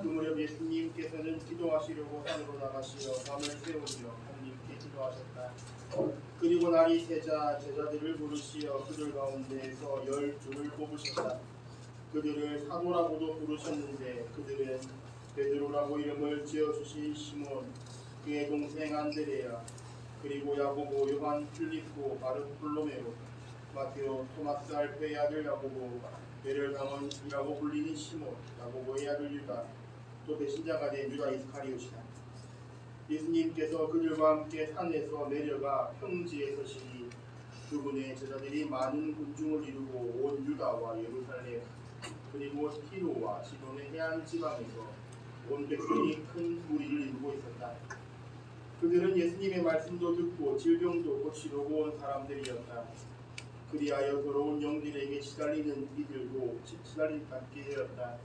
그 무렵 예수님께서는 기도하시려고 산으로 나가시어 밤을 새우며 하나님께 기도하셨다. 그리고 날이 새자 제자들을 부르시어 그들 가운데에서 열둘을 뽑으셨다. 그들을 사도라고도 부르셨는데 그들은 베드로라고 이름을 지어주신 시몬 그의 동생 안드레야 그리고 야고보 요한 필리포 바르톨로메오 마테오 토마스 알페의 아들 야고보 베를강원이라고 불리는 시몬 야고보의 아들 유다 또 배신자가 된 유다 이스카리오시다 예수님께서 그들과 함께 산에서 내려가 평지에 서시니 그분의 제자들이 많은 군중을 이루고 온 유다와 예루살렘 그리고 티로와 시돈의 해안 지방에서 온 백성이 큰 무리를 이루고 있었다. 그들은 예수님의 말씀도 듣고 질병도 고치려고 온 사람들이었다. 그리하여 더러운 영들에게 시달리는 이들도 시달림 받게 되었다.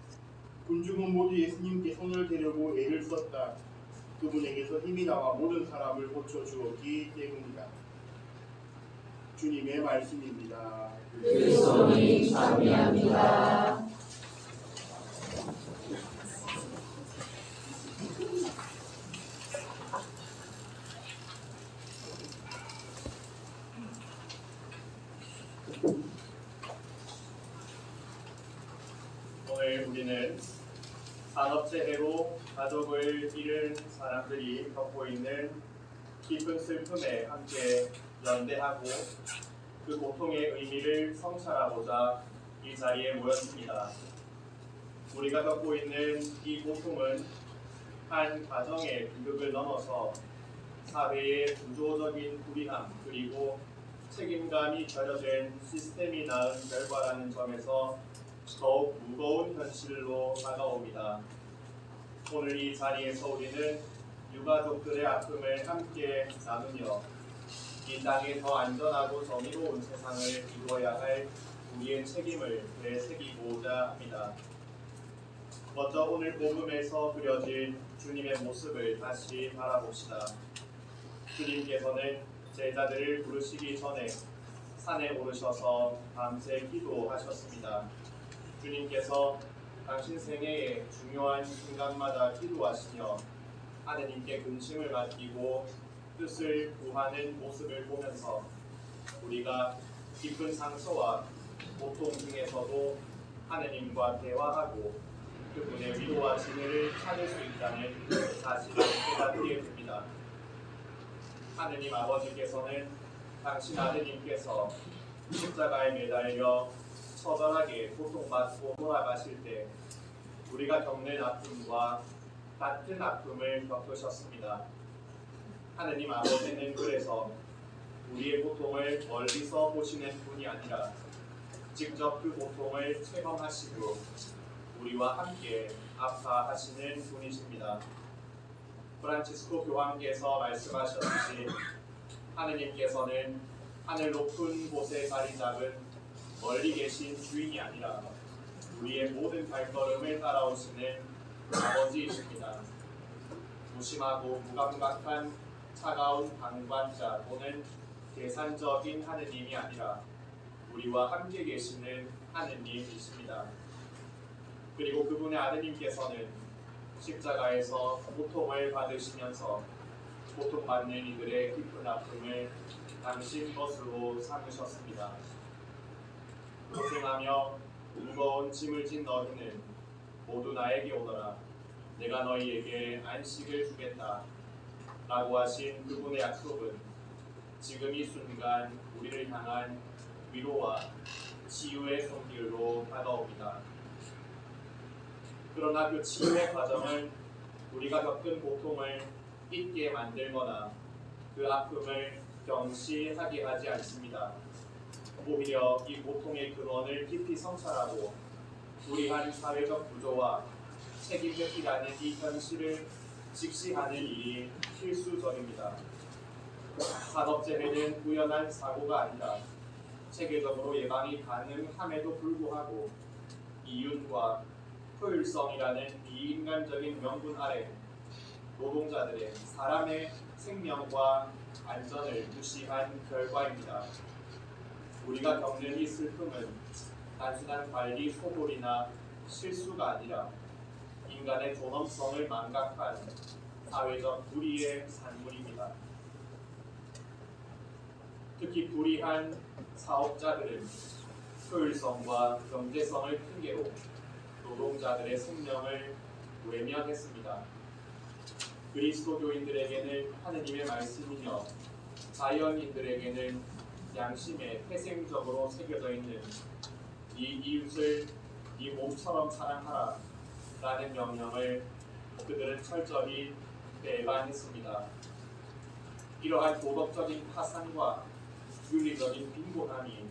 군중은 모두 예수님께 손을 대려고 애를 썼다. 그분에게서 힘이 나와 모든 사람을 고쳐 주었기 때문이다. 주님의 말씀입니다. 그리스도님 참여합니다 오늘 우리는 산업재해로 가족을 잃은 사람들이 겪고 있는 깊은 슬픔에 함께 연대하고 그 고통의 의미를 성찰하고자 이 자리에 모였습니다. 우리가 겪고 있는 이 고통은 한 가정의 비극을 넘어서 사회의 구조적인 불이함 그리고 책임감이 결여된 시스템이 낳은 결과라는 점에서 더욱 무거운 현실로 다가옵니다. 오늘 이 자리에서 우리는 유가족들의 아픔을 함께 나누며 이 땅에 더 안전하고 정의로운 세상을 이루어야 할 우리의 책임을 되새기고자 합니다. 먼저 오늘 복음에서 그려진 주님의 모습을 다시 바라봅시다. 주님께서는 제자들을 부르시기 전에 산에 오르셔서 밤새 기도하셨습니다. 주님께서 당신 생애의 중요한 순간마다 기도하시며 하느님께 근심을 맡기고 뜻을 구하는 모습을 보면서 우리가 깊은 상처와 고통 중에서도 하느님과 대화하고 그분의 위로와 진리를 찾을 수 있다는 사실을 깨닫게 됩니다. 하느님 아버지께서는 당신 아드님께서 십자가에 매달려 처절하게 고통받고 돌아가실 때 우리가 겪는 아픔과 같은 아픔을 겪으셨습니다. 하느님 아버지는 그래서 우리의 고통을 멀리서 보시는 분이 아니라 직접 그 고통을 체험하시고 우리와 함께 아파하시는 분이십니다. 프란치스코 교황께서 말씀하셨듯이 하느님께서는 하늘 높은 곳에 자리 잡은 멀리 계신 주인이 아니라 우리의 모든 발걸음을 따라오시는 아버지이십니다. 무심하고 무감각한 차가운 방관자 또는 계산적인 하느님이 아니라 우리와 함께 계시는 하느님이십니다. 그리고 그분의 아드님께서는 십자가에서 고통을 받으시면서 고통받는 이들의 깊은 아픔을 당신 것으로 삼으셨습니다. 고생하며 무거운 짐을 진 너희는 모두 나에게 오너라. 내가 너희에게 안식을 주겠다. 라고 하신 그분의 약속은 지금 이 순간 우리를 향한 위로와 치유의 손길로 다가옵니다. 그러나 그 치유의 과정은 우리가 겪은 고통을 잊게 만들거나 그 아픔을 경시하게 하지 않습니다. 오히려 이 고통의 근원을 깊이 성찰하고 우리 한 사회적 구조와 책임 회피라는 이 현실을 직시하는 일이 필수적입니다. 산업재해는 우연한 사고가 아니라 체계적으로 예방이 가능함에도 불구하고 이윤과 효율성이라는 비인간적인 명분 아래 노동자들의 사람의 생명과 안전을 무시한 결과입니다. 우리가 겪는 이 슬픔은 단순한 관리 소홀이나 실수가 아니라 인간의 존엄성을 망각한 사회적 불의의 산물입니다. 특히 불의한 사업자들은 효율성과 경제성을 핑계로 노동자들의 생명을 외면했습니다. 그리스도교인들에게는 하느님의 말씀이며 자연인들에게는 양심에 태생적으로 새겨져 있는 이 이웃을 이 몸처럼 사랑하라 라는 명령을 그들은 철저히 배반했습니다. 이러한 도덕적인 파산과 윤리적인 빈곤함이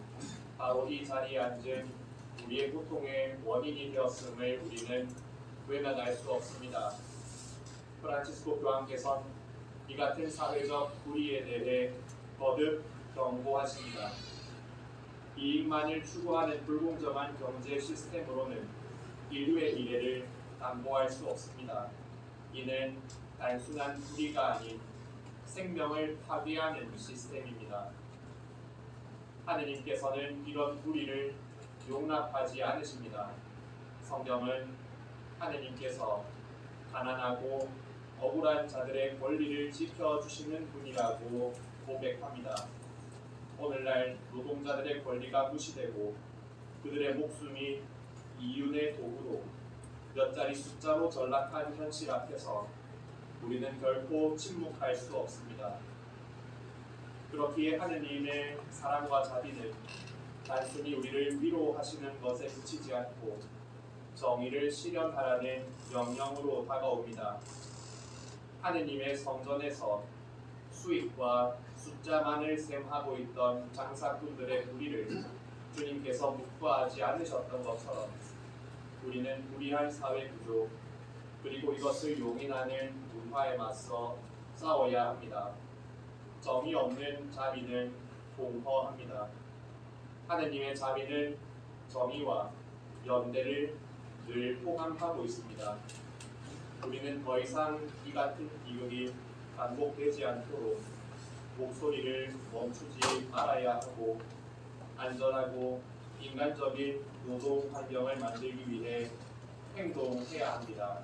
바로 이 자리에 앉은 우리의 고통의 원인이 되었음을 우리는 외면할 수 없습니다. 프란치스코 교황께서는 이 같은 사회적 불의에 대해 거듭 경고하십니다. 이익만을 추구하는 불공정한 경제 시스템으로는 인류의 미래를 담보할 수 없습니다. 이는 단순한 불의가 아닌 생명을 파괴하는 시스템입니다. 하느님께서는 이런 불의를 용납하지 않으십니다. 성경은 하느님께서 가난하고 억울한 자들의 권리를 지켜주시는 분이라고 고백합니다. 오늘날 노동자들의 권리가 무시되고 그들의 목숨이 이윤의 도구로 몇 자리 숫자로 전락한 현실 앞에서 우리는 결코 침묵할 수 없습니다. 그렇기에 하느님의 사랑과 자비는 단순히 우리를 위로하시는 것에 그치지 않고 정의를 실현하라는 명령으로 다가옵니다. 하느님의 성전에서 수익과 숫자만을 셈하고 있던 장사꾼들의 불의를 주님께서 묵과하지 않으셨던 것처럼 우리는 불의한 사회 구조 그리고 이것을 용인하는 문화에 맞서 싸워야 합니다. 정의 없는 자비는 공허합니다. 하느님의 자비는 정의와 연대를 늘 포함하고 있습니다. 우리는 더 이상 이 같은 비극이 반복되지 않도록 목소리를 멈추지 말아야 하고 안전하고 인간적인 노동 환경을 만들기 위해 행동해야 합니다.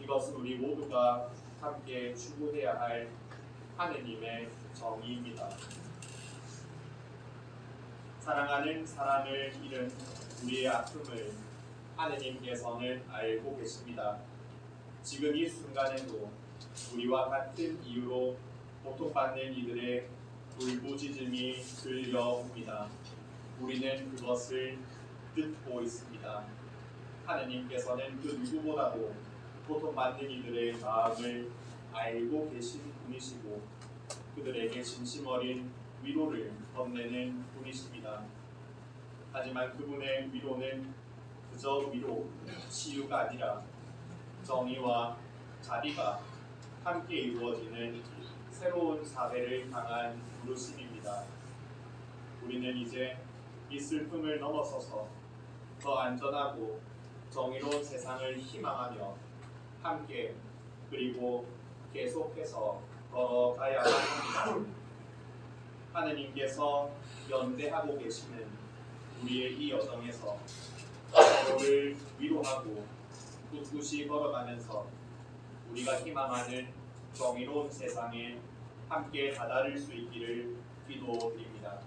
이것은 우리 모두가 함께 추구해야 할 하느님의 정의입니다. 사랑하는 사람을 잃은 우리의 아픔을 하느님께서는 알고 계십니다. 지금 이 순간에도 우리와 같은 이유로 고통받는 이들의 울부짖음이 들려옵니다. 우리는 그것을 듣고 있습니다. 하느님께서는 그 누구보다도 고통받는 이들의 마음을 알고 계신 분이시고 그들에게 진심 어린 위로를 건네는 분이십니다. 하지만 그분의 위로는 그저 위로, 치유가 아니라 정의와 자비가 함께 이루어지는 새로운 사회를 향한 부르심입니다. 우리는 이제 이 슬픔을 넘어서서 더 안전하고 정의로운 세상을 희망하며 함께 그리고 계속해서 걸어가야 합니다. 하느님께서 연대하고 계시는 우리의 이 여정에서 서로를 위로하고 꿋꿋이 걸어가면서 우리가 희망하는 정의로운 세상에 함께 다다를 수 있기를 기도드립니다.